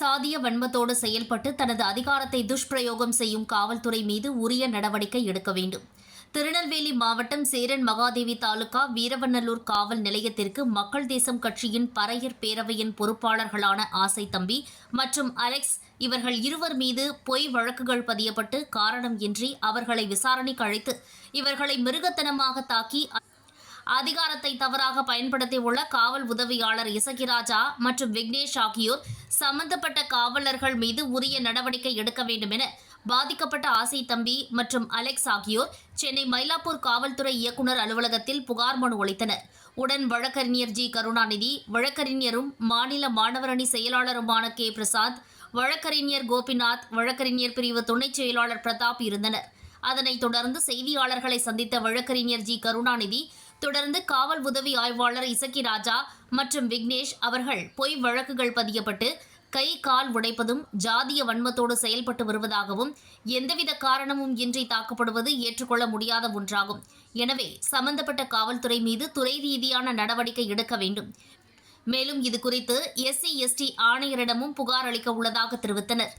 சாதிய வன்மத்தோடு செயல்பட்டு தனது அதிகாரத்தை துஷ்பிரயோகம் செய்யும் காவல்துறை மீது உரிய நடவடிக்கை எடுக்க வேண்டும். திருநெல்வேலி மாவட்டம் சேரன் மகாதேவி தாலுகா வீரவநல்லூர் காவல் நிலையத்திற்கு மக்கள் தேசம் கட்சியின் பறையர் பேரவையின் பொறுப்பாளர்களான ஆசை தம்பி மற்றும் அலெக்ஸ் இவர்கள் இருவர் மீது பொய் வழக்குகள் பதியப்பட்டு காரணம் இன்றி அவர்களை விசாரணைக்கு அழைத்து இவர்களை மிருகத்தனமாக தாக்கி அதிகாரத்தை தவறாக பயன்படுத்தியுள்ள காவல் உதவியாளர் இசகிராஜா மற்றும் விக்னேஷ் ஆகியோர் சம்பந்தப்பட்ட காவலர்கள் மீது உரிய நடவடிக்கை எடுக்க வேண்டும் என பாதிக்கப்பட்ட ஆசை தம்பி மற்றும் அலெக்ஸ் ஆகியோர் சென்னை மயிலாப்பூர் காவல்துறை இயக்குநர் அலுவலகத்தில் புகார் மனு அளித்தனர். உடன் வழக்கறிஞர் ஜி. கருணாநிதி வழக்கறிஞரும் மாநில மாணவரணி செயலாளருமான கே. பிரசாத் வழக்கறிஞர் கோபிநாத் வழக்கறிஞர் பிரிவு துணைச் செயலாளர் பிரதாப் இருந்தனர். அதனைத் தொடர்ந்து செய்தியாளர்களை சந்தித்த வழக்கறிஞர் ஜி. கருணாநிதி தொடர்ந்து காவல் உதவி ஆய்வாளர் இசக்கி ராஜா மற்றும் விக்னேஷ் அவர்கள் பொய் வழக்குகள் பதியப்பட்டு கை கால் உடைப்பதும் ஜாதிய வன்மத்தோடு செயல்பட்டு வருவதாகவும் எந்தவித காரணமும் இன்றி தாக்கப்படுவது ஏற்றுக்கொள்ள முடியாத ஒன்றாகும். எனவே சம்பந்தப்பட்ட காவல்துறை மீது துறை ரீதியான நடவடிக்கை எடுக்க வேண்டும். மேலும் இது குறித்து எஸ்சி எஸ்டி ஆணையரிடமும் புகார் அளிக்க உள்ளதாக தெரிவித்தனர்.